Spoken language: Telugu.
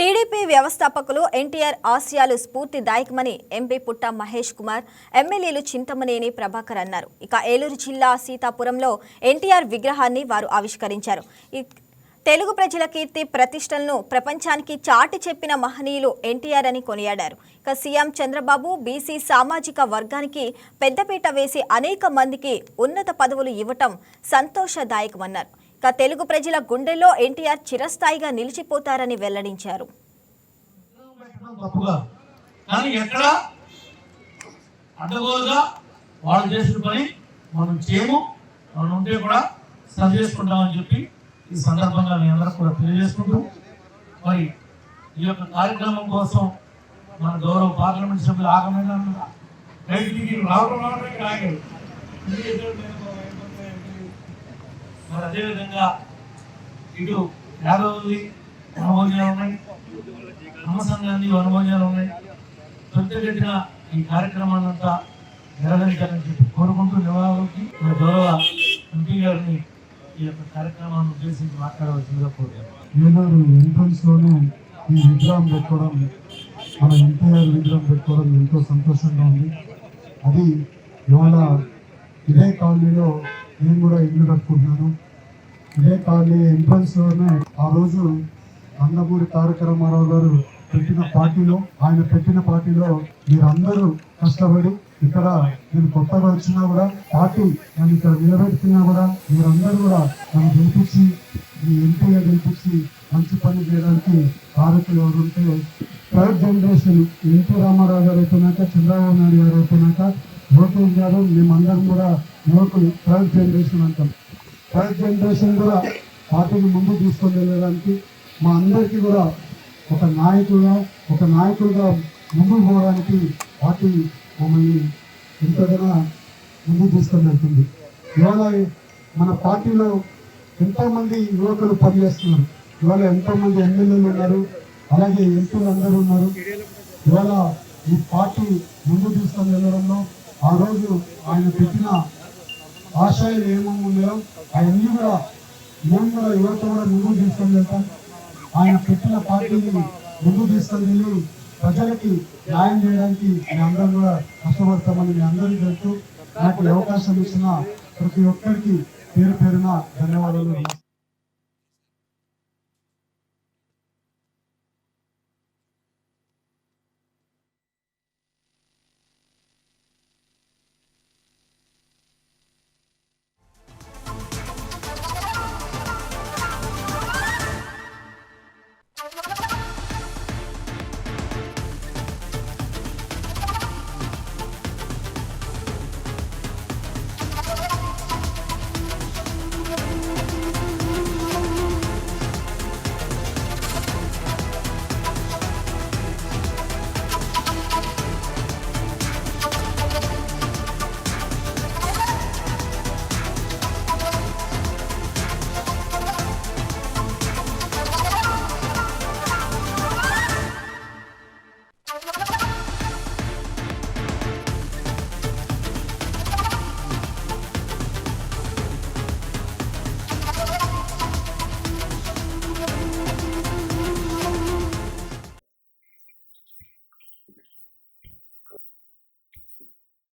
టీడీపీ వ్యవస్థాపకులు ఎన్టీఆర్ ఆశయాలు స్ఫూర్తిదాయకమని ఎంపీ పుట్ట మహేష్ కుమార్ ఎమ్మెల్యేలు చింతమనేని ప్రభాకర్ అన్నారు. ఇక ఏలూరు జిల్లా సీతాపురంలో ఎన్టీఆర్ విగ్రహాన్ని వారు ఆవిష్కరించారు. తెలుగు ప్రజల కీర్తి ప్రతిష్టలను ప్రపంచానికి చాటి చెప్పిన మహనీయులు ఎన్టీఆర్ అని కొనియాడారు. ఇక సీఎం చంద్రబాబు బీసీ సామాజిక వర్గానికి పెద్దపీట వేసి అనేక మందికి ఉన్నత పదవులు ఇవ్వటం సంతోషదాయకమన్నారు. ఇక తెలుగు ప్రజల గుండెల్లో ఎన్టీఆర్ చిరస్థాయిగా నిలిచిపోతారని వెల్లడించారు. కానీ ఎక్కడ? అడ్డగోలుగా వాళ్ళు చేసిన పని మనం చేయము. మనం ఉంటే కూడా సరి చేసుకుంటామని చెప్పి ఈ సందర్భంగా మీ అందరూ కూడా తెలియజేసుకుంటూ మరి ఈ యొక్క కార్యక్రమం కోసం మన గౌరవ పార్లమెంట్ సభ్యులు ఆగమైన రైతు రావడం రావడానికి ఆగారు అదేవిధంగా ఇటు యాదవులు అనుభోజనాలు ఉన్నాయి అమ్మ సంఘాన్ని ఉన్నాయి త్వరితగతిన ఈ కార్యక్రమాన్నంతా నెరవేర్చాలని చెప్పి కోరుకుంటూ నివాళులకి మన గౌరవ ఎంపీ గారిని ఈ యొక్క కార్యక్రమాన్ని ఉద్దేశించి మాట్లాడవలసిందిగా కోరుతున్నాను ఏలూరు ఈ విగ్రహం పెట్టుకోవడం మన ఎన్టీఆర్ విగ్రహం పెట్టుకోవడం ఎంతో సంతోషంగా ఉంది. అది ఇవాళ ఇదే కాలనీలో నేను కూడా ఇల్లు కట్టుకుంటున్నాను. ఇదే కాలనీ ఎంట్రన్స్లోనే ఆ రోజు నందమూరి తారక రామారావు గారు పెట్టిన పార్టీలో ఆయన పెట్టిన పార్టీలో మీరందరూ కష్టపడి ఇక్కడ నేను కొత్తగా వచ్చినా కూడా పార్టీ నన్ను ఇక్కడ నిలబెడుతున్నా కూడా మీరందరూ కూడా నన్ను గెలిపించి మీ ఎంపీగా గెలిపించి మంచి పని చేయడానికి కారకులు ఎవరు ఉంటే థర్డ్ జనరేషన్ ఎన్టీ రామారావు గారు అయిపోయినాక చంద్రబాబు నాయుడు గారు అయిపోయినాక లోకేష్ గారు మేమందరం కూడా యువకులు థర్డ్ జనరేషన్ అంటాం. థర్డ్ జనరేషన్ కూడా పార్టీని ముందు తీసుకొని వెళ్ళడానికి మా అందరికీ కూడా ఒక నాయకుడుగా ఒక నాయకుడిగా ముందుకు పోవడానికి పార్టీ మమ్మల్ని ఎంతగానో ముందుకు తీసుకొని వెళ్తుంది. ఇవాళ మన పార్టీలో ఎంతోమంది యువకులు పనిచేస్తున్నారు. ఇవాళ ఎంతోమంది ఎమ్మెల్యేలు ఉన్నారు. అలాగే ఎంపీలు అందరూ ఉన్నారు. ఇవాళ ఈ పార్టీ ముందు తీసుకొని వెళ్ళడంలో ఆ రోజు ఆయన పెట్టిన ఆశయాలు ఏమేమి ఉన్నాయో అవన్నీ కూడా మేము కూడా యువత కూడా ముందుకు తీసుకొని వెళ్తాం. ఆయన పెట్టిన పార్టీని ముందుకు తీసుకొని వెళ్ళి ప్రజలకి న్యాయం చేయడానికి మేము అందరం కూడా కష్టపడతామని మీ అందరికీ తెలుసు. నాకు అవకాశం ఇచ్చిన ప్రతి ఒక్కరికి పేరు పేరున ధన్యవాదాలు.